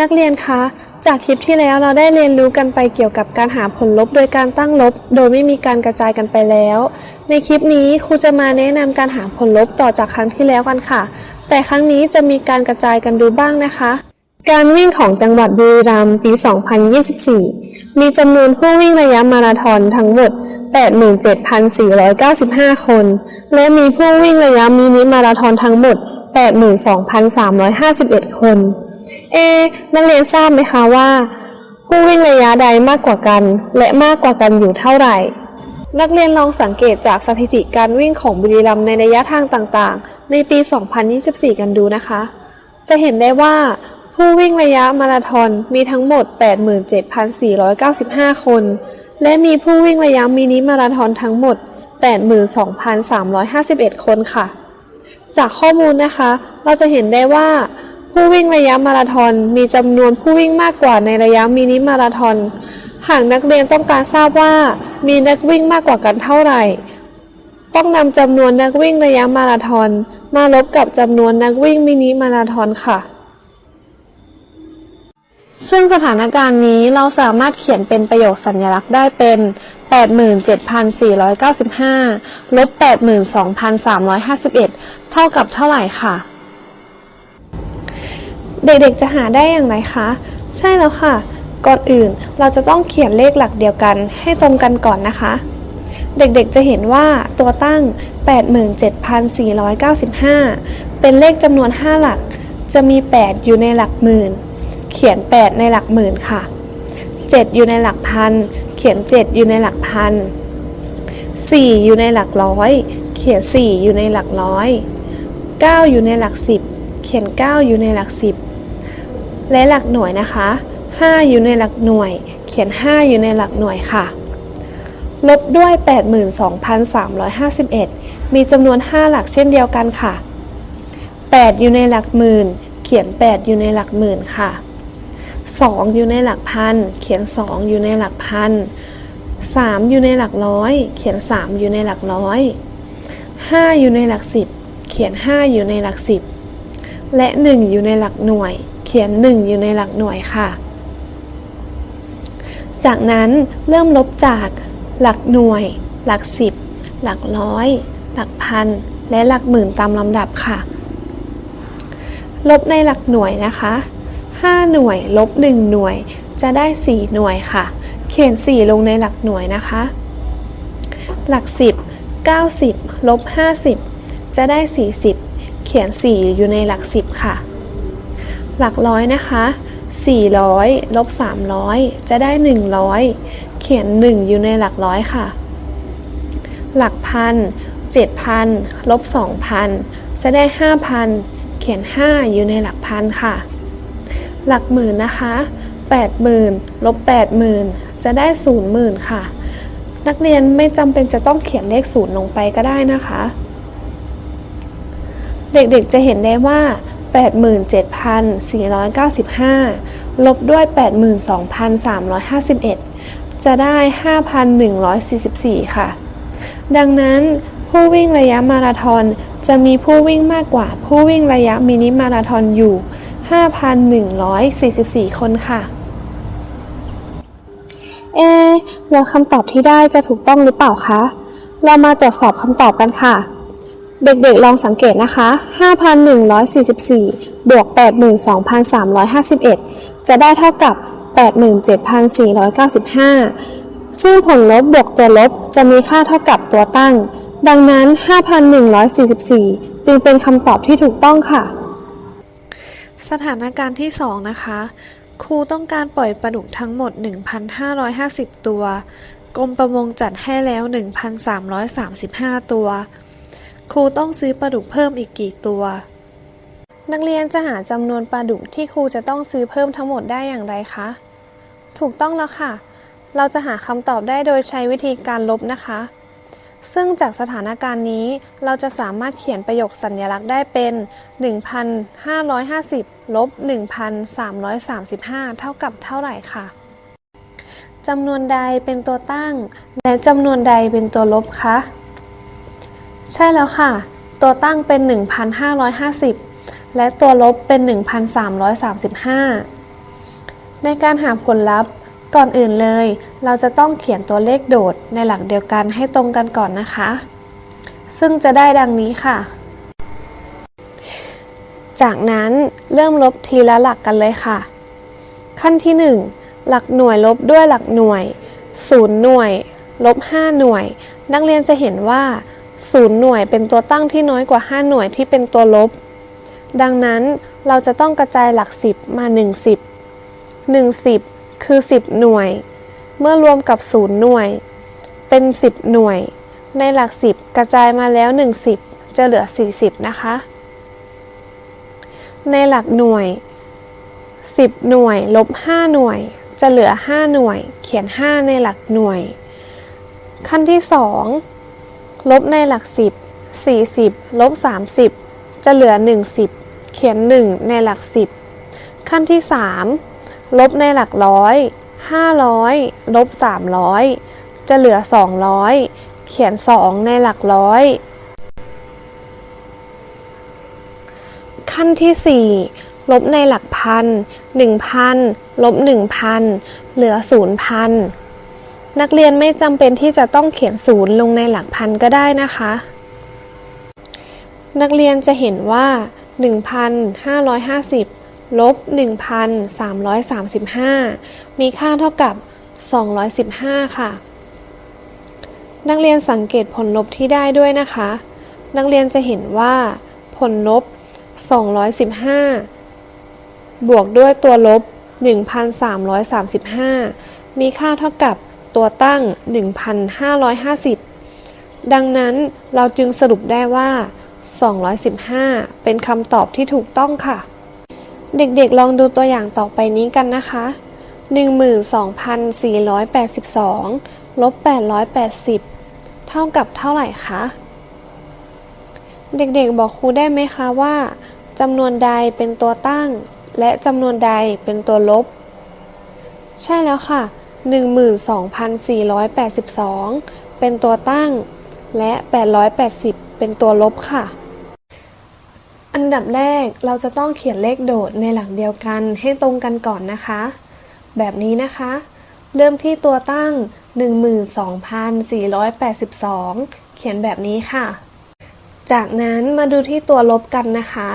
นักเรียนคะ จากคลิปที่แล้วเราได้เรียนรู้กันไปเกี่ยวกับการหาผลลบโดยการตั้งลบ โดยไม่มีการกระจายกันไปแล้ว ในคลิปนี้ครูจะมาแนะนำการหาผลลบต่อจากครั้งที่แล้วกันค่ะ แต่ครั้งนี้จะมีการกระจายกันดูบ้างนะคะ การวิ่งของจังหวัดบุรีรัมย์ปี 2024 มีจำนวนผู้วิ่งระยะมาราธอนทั้งหมด 87,495 คน และมีผู้วิ่งระยะมินิมาราธอนทั้งหมด 82,351 คน เอ นักเรียนทราบไหมคะว่า ผู้วิ่งระยะใดมากกว่ากัน และมากกว่ากันอยู่เท่าไหร่ นักเรียนลองสังเกตจากสถิติการวิ่งของบุรีรัมย์ในระยะทางต่างๆ ในปี 2024 กันดูนะคะ จะเห็นได้ว่าผู้วิ่งระยะมาราธอนมีทั้งหมด 87,495 คน และมีผู้วิ่งระยะมินิมาราธอนทั้งหมด 82,351 คนค่ะ จากข้อมูลนะคะ เราจะเห็นได้ว่า ผู้วิ่งระยะมาราธอนมีจำนวนผู้วิ่งมากกว่าในระยะมินิมาราธอน หากนักเรียนต้องการทราบว่ามีนักวิ่งมากกว่ากันเท่าไหร่ ต้องนำจำนวนนักวิ่งระยะมาราธอนมาลบกับจำนวนนักวิ่งมินิมาราธอนค่ะ ซึ่งสถานการณ์นี้เราสามารถเขียนเป็นประโยคสัญลักษณ์ได้เป็น 87,495 ลบ 82,351 เท่ากับเท่าไหร่ค่ะ เด็กๆจะหาได้อย่างไรคะ ใช่แล้วค่ะ ก่อนอื่นเราจะต้องเขียนเลขหลักเดียวกันให้ตรงกันก่อนนะคะ เด็กๆจะเห็นว่าตัวตั้ง 87,495 เป็นเลขจำนวน 5 หลัก จะมี 8 อยู่ในหลักหมื่น เขียน 8 ในหลักหมื่นค่ะ 7 อยู่ในหลักพัน เขียน 7 อยู่ในหลักพัน 4 อยู่ในหลักร้อย เขียน 4 อยู่ในหลักร้อย 9 อยู่ในหลัก10เขียน 9 อยู่ในหลัก10 และหลักหน่วยนะคะ 5 อยู่ในหลักหน่วย เขียน 5 อยู่ในหลักหน่วยค่ะ ลบด้วย 82,351 มีจำนวน 5 หลักเช่นเดียวกันค่ะ 8 อยู่ในหลักหมื่น เขียน 8 อยู่ในหลักหมื่นค่ะ 2 อยู่ในหลักพัน เขียน 2 อยู่ในหลักพัน 3 อยู่ในหลักร้อย เขียน 3 อยู่ในหลักร้อย 5 อยู่ในหลัก 10 เขียน 5 อยู่ในหลัก 10 และ 1 อยู่ในหลักหน่วย เขียน 1 อยู่ในหลักหน่วยค่ะ จากนั้นเริ่มลบจากหลักหน่วย หลักสิบหลักร้อย หลักพัน และหลักหมื่นตามลำดับค่ะ ลบในหลักหน่วยนะคะ 5 หน่วย ลบ 1 หน่วย จะได้ 4 หน่วยค่ะ เขียน 4 ลงในหลักหน่วยนะคะ หลัก 10 90 ลบ 50 จะได้ 40 เขียน 4 อยู่ในหลัก 10 ค่ะ หลักร้อยนะคะ 400ลบ300 จะได้ 100 เขียน 1 อยู่ในหลักร้อยค่ะ หลักพัน7,000ลบ2,000 จะได้ 5,000 เขียน 5 อยู่ในหลักพันค่ะ หลักหมื่นนะคะ80,000ลบ80,000 จะได้ 0,000 ค่ะ นักเรียนไม่จำเป็นจะต้องเขียนเลขศูนย์ลงไปก็ได้นะคะ เด็กๆจะเห็นได้ว่า 87,495 ลบด้วย 82,351 จะได้ 5,144 ค่ะ ดังนั้นผู้วิ่งระยะมาราธอนจะมีผู้วิ่งมากกว่าผู้วิ่งระยะมินิมาราธอนอยู่ 5,144 คนค่ะ เอแล้วคำตอบที่ได้จะถูกต้องหรือเปล่าคะ เรามาตรวจสอบคำตอบกันค่ะ เด็กๆลองสังเกตนะคะ 5,144 บวก 82,351 จะได้เท่ากับ 87,495 ซึ่งผลลบบวกตัวลบจะมีค่าเท่ากับตัวตั้ง ดังนั้น 5,144 จึงเป็นคำตอบที่ถูกต้องค่ะ สถานการณ์ที่ 2 นะคะ ครูต้องการปล่อยปลาดุกทั้งหมด 1,550 ตัว กรมประมงจัดให้แล้ว 1,335 ตัว ครูต้องซื้อปลาดุกเพิ่มอีกกี่ตัว นักเรียนจะหาจำนวนปลาดุกที่ครูจะต้องซื้อเพิ่มทั้งหมดได้อย่างไรคะ ถูกต้องแล้วค่ะ เราจะหาคำตอบได้โดยใช้วิธีการลบนะคะ ซึ่งจากสถานการณ์นี้เราจะสามารถเขียนประโยคสัญลักษณ์ได้เป็น 1,550ลบ1,335 เท่ากับเท่าไหร่ค่ะจำนวนใดเป็นตัวตั้ง และจำนวนใดเป็นตัวลบคะ ใช่แล้วค่ะ ตัวตั้งเป็น 1,550 และตัวลบเป็น 1,335 ในการหาผลลัพธ์ ก่อนอื่นเลย เราจะต้องเขียนตัวเลขโดดในหลักเดียวกันให้ตรงกันก่อนนะคะ ซึ่งจะได้ดังนี้ค่ะ จากนั้นเริ่มลบทีละหลักกันเลยค่ะ ขั้นที่ 1 หลักหน่วยลบด้วยหลักหน่วย 0 หน่วย ลบ 5 หน่วย นักเรียนจะเห็นว่า 0 หน่วยเป็นตัวตั้งที่น้อยกว่า 5 หน่วยที่เป็นตัวลบ ดังนั้นเราจะต้องกระจายหลัก 10 มา 1 10 1 10 คือ 10 หน่วย เมื่อรวมกับ 0 หน่วย เป็น 10 หน่วย ในหลัก 10 กระจายมาแล้ว 1 10 จะเหลือ 40 นะคะ ในหลักหน่วย 10 หน่วย ลบ 5 หน่วย จะเหลือ 5 หน่วย เขียน 5 ในหลักหน่วย ขั้นที่ 2 ลบในหลัก10 40ลบ30 จะเหลือ 10 เขียน 1 ในหลัก 10 ขั้นที่ 3 ลบในหลักร้อย500 ลบ 300 จะเหลือ 200 เขียน 2 ในหลักร้อย ขั้นที่ 4 ลบในหลักพัน1,000 ลบ 1,000 เหลือ 0,000 นักเรียนไม่จำเป็นที่จะต้องเขียนศูนย์ลงในหลักพันก็ได้นะคะ นักเรียนจะเห็นว่า 1,550 ลบ 1,335 มีค่าเท่ากับ 215 ค่ะ นักเรียนสังเกตผลลบที่ได้ด้วยนะคะ นักเรียนจะเห็นว่า ผลลบ 215 บวกด้วยตัวลบ 1,335 มีค่าเท่ากับ ตัวตั้ง 1,550 ดังนั้นเราจึงสรุปได้ว่า 215 เป็นคำตอบที่ถูกต้องค่ะ เด็กๆลองดูตัวอย่างต่อไปนี้กันนะคะ 12,482 ลบ 880 เท่ากับเท่าไหร่คะ เด็กๆบอกครูได้ไหมคะว่าจำนวนใดเป็นตัวตั้ง และจำนวนใดเป็นตัวลบ ใช่แล้วค่ะ 12,482 เป็นตัวตั้ง และ 880 เป็นตัวลบค่ะ อันดับแรกเราจะต้องเขียนเลขโดดในหลักเดียวกันให้ตรงกันก่อนนะคะ แบบนี้นะคะ เริ่มที่ตัวตั้ง 12,482 เขียนแบบนี้ค่ะ จากนั้นมาดูที่ตัวลบกันนะคะ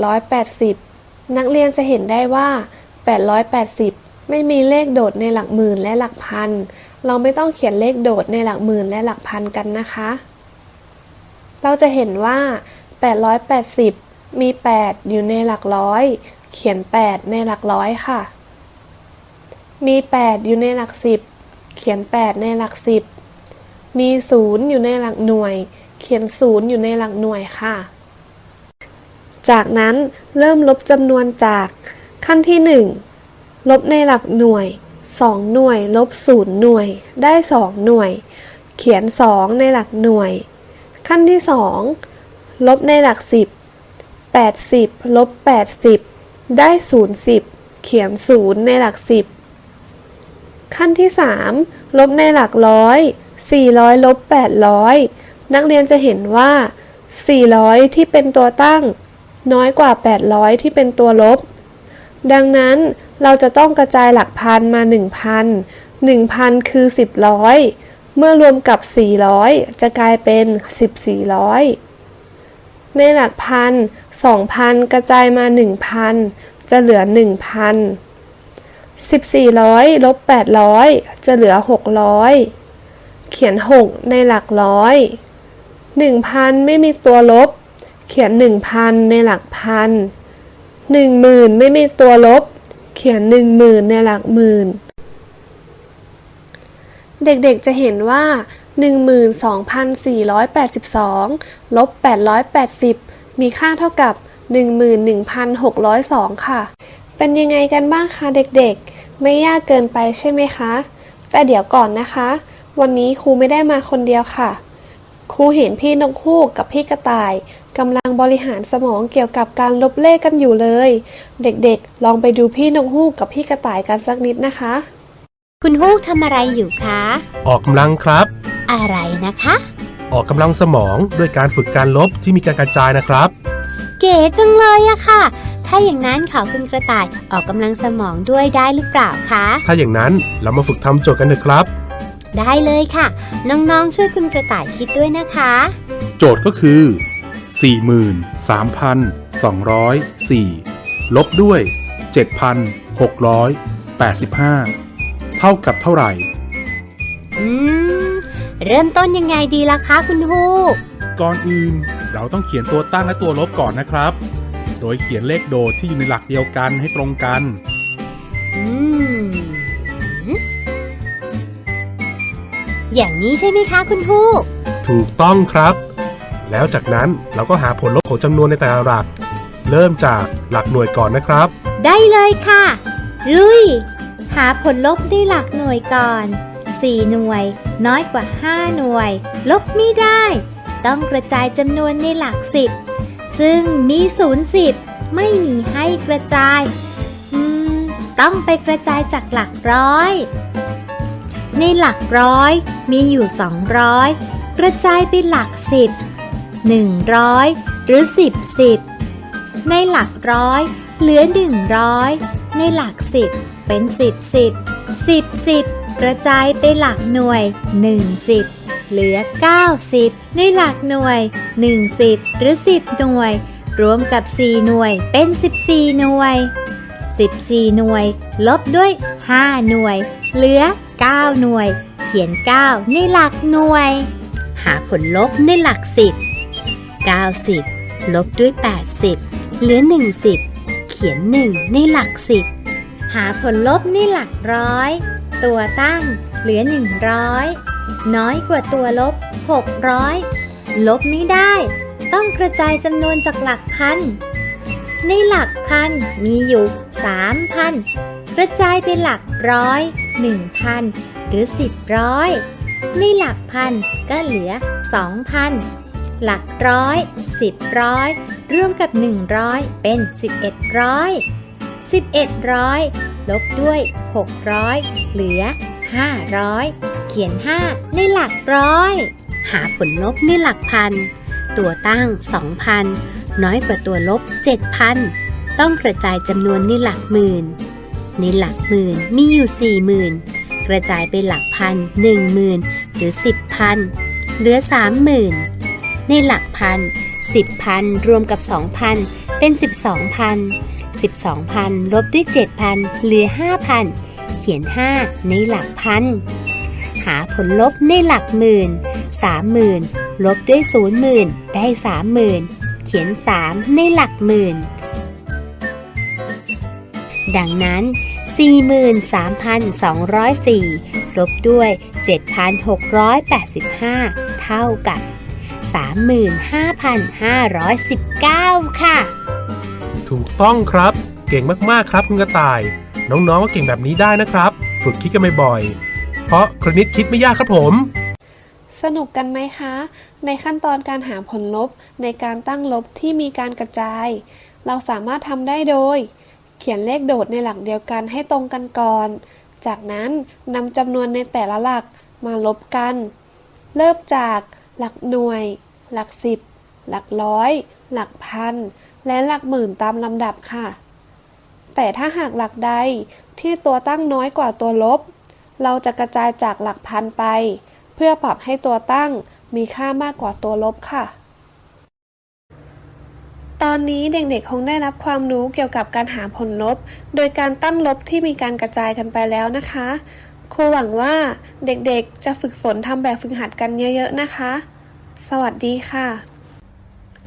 880 นักเรียนจะเห็นได้ว่า 880 ไม่มีเลขโดดในหลักหมื่นและหลักพัน เราไม่ต้องเขียนเลขโดดในหลักหมื่นและหลักพันกันนะคะ เราจะเห็นว่า 880 มี 8 อยู่ในหลักร้อย เขียน 8 ในหลักร้อยค่ะ มี 8 อยู่ในหลัก10เขียน 8 ในหลัก10มี 0 อยู่ในหลักหน่วย เขียน 0 อยู่ในหลักหน่วยค่ะ จากนั้นเริ่มลบจำนวนจากขั้นที่ 1 ลบในหลักหน่วย 2 หน่วย ลบ 0 หน่วย ได้ 2 หน่วย เขียน 2 ในหลักหน่วย ขั้นที่ 2 ลบในหลัก 10 80 ลบ 80 ได้ 0 10 เขียน 0 ในหลัก 10 ขั้นที่ 3 ลบในหลักร้อย400 ลบ 800 นักเรียนจะเห็นว่า 400 ที่เป็นตัวตั้ง น้อยกว่า 800 ที่เป็นตัวลบ ดังนั้น เราจะต้องกระจายหลักพันมา 1,000 1,000 คือ 10ร้อยเมื่อรวมกับ 400 จะกลายเป็น 1400 ในหลักพัน 2,000 กระจายมา 1,000 จะเหลือ 1,000 1400ลบ800 จะเหลือ 600 เขียน 6 ในหลักร้อย 1,000 ไม่มีตัวลบ เขียน 1,000 ในหลักพัน 10,000 ไม่มีตัวลบ เขียน10,000ในหลักหมื่น เด็กๆจะเห็นว่า 12,482 ลบ 880 มีค่าเท่ากับ 11,602 ค่ะ เป็นยังไงกันบ้างคะเด็กๆ ไม่ยากเกินไปใช่ไหมคะ แต่เดี๋ยวก่อนนะคะ วันนี้ครูไม่ได้มาคนเดียวค่ะ ครูเห็นพี่นกฮูกกับพี่กระต่าย กำลังบริหารสมองเกี่ยวกับการลบเลขกันอยู่เลย เด็กๆ ลองไปดูพี่นกฮูกกับพี่กระต่ายกันสักนิดนะคะ คุณฮูกทำอะไรอยู่คะ ออกกำลังครับ อะไรนะคะ ออกกำลังสมองด้วยการฝึกการลบที่มีการกระจายนะครับ เก๋จังเลยอะค่ะทถ้าอย่างนั้นขอคุณกระต่ายออกกำลังสมองด้วยได้หรือเปล่าคะ ถ้าอย่างนั้นเรามาฝึกทำโจทย์กันเถอะครับ ได้เลยค่ะ น้องๆช่วยคุณกระต่ายคิดด้วยนะคะ โจทย์ก็คือ 43,204 ลบด้วย 7,685 เท่ากับเท่าไหร่ อืม เริ่มต้นยังไงดีล่ะคะคุณฮูกก่อนอื่นเราต้องเขียนตัวตั้งและตัวลบก่อนนะครับ โดยเขียนเลขโดดที่อยู่ในหลักเดียวกันให้ตรงกัน อืม อย่างนี้ใช่ไหมคะคุณฮูกถูกต้องครับ แล้วจากนั้นเราก็หาผลลบของจำนวนในแต่ละหลัก เริ่มจากหลักหน่วยก่อนนะครับ ได้เลยค่ะ ลุย หาผลลบในหลักหน่วยก่อน 4 หน่วย น้อยกว่า 5 หน่วย ลบไม่ได้ ต้องกระจายจำนวนในหลัก10ซึ่งมีศูนย์สิบไม่มีให้กระจาย อืม ต้องไปกระจายจากหลักร้อย ในหลักร้อยมีอยู่ 200 กระจายไปหลัก10 100 หรือ10 10ในหลักร้อย เหลือ100ในหลัก10เป็น10 10 10 10กระจายไปหลักหน่วย1 10เหลือ90ในหลักหน่วย1 10หรือ10หน่วย รวมกับ4หน่วยเป็น14หน่วย14หน่วย ลบด้วย5หน่วย เหลือ9หน่วย เขียน9ในหลักหน่วย หาผลลบในหลัก10 90 ลบด้วย 80 เหลือ 10 เขียน 1 ในหลัก 10 หาผลลบในหลักร้อย ตัวตั้งเหลือ 100 น้อยกว่าตัวลบ 600 ลบไม่ได้ ต้องกระจายจำนวนจากหลักพัน ในหลักพันมีอยู่ 3,000 กระจายไปหลักร้อย 1,000 หรือ 10ร้อยในหลักพันก็เหลือ 2,000 หลักร้อย10ร้อยรวมกับ 100 เป็น 11ร้อย11ร้อยลบด้วย 600 เหลือ 500 เขียน 5 ในหลักร้อย หาผลลบในหลักพัน ตัวตั้ง 2,000 น้อยกว่าตัวลบ 7,000 ต้องกระจายจำนวนในหลักหมื่น ในหลักหมื่นมีอยู่ 40,000 กระจายไปหลักพัน 10,000 หรือ 10,000 เหลือ 30,000 ในหลักพัน10,000รวมกับ2,000เป็น12,000 12,000ลบด้วย7,000เหลือ5,000เขียน5ในหลักพันหาผลลบในหลักหมื่น30,000ลบด้วย00,000ได้30,000เขียน3ในหลักหมื่นดังนั้น 43,204 ลบด้วย 7,685 เท่ากับ 35,519 ค่ะ ถูกต้องครับ เก่งมากๆครับคุณกระต่าย น้องๆก็เก่งแบบนี้ได้นะครับ ฝึกคิดกันบ่อยๆ เพราะคณิตคิดไม่ยากครับผม สนุกกันไหมคะ ในขั้นตอนการหาผลลบในการตั้งลบที่มีการกระจาย เราสามารถทำได้โดย เขียนเลขโดดในหลักเดียวกันให้ตรงกันก่อน จากนั้นนำจำนวนในแต่ละหลักมาลบกัน เริ่มจาก หลักหน่วย หลักสิบ หลักร้อย หลักพัน และหลักหมื่นตามลำดับค่ะ แต่ถ้าหากหลักใดที่ตัวตั้งน้อยกว่าตัวลบ เราจะกระจายจากหลักพันไป เพื่อปรับให้ตัวตั้งมีค่ามากกว่าตัวลบค่ะ ตอนนี้เด็กๆคงได้รับความรู้เกี่ยวกับการหาผลลบ โดยการตั้งลบที่มีการกระจายกันไปแล้วนะคะ ครูหวังว่าเด็กๆจะฝึกฝนทำแบบฝึกหัดกันเยอะๆนะคะ สวัสดีค่ะ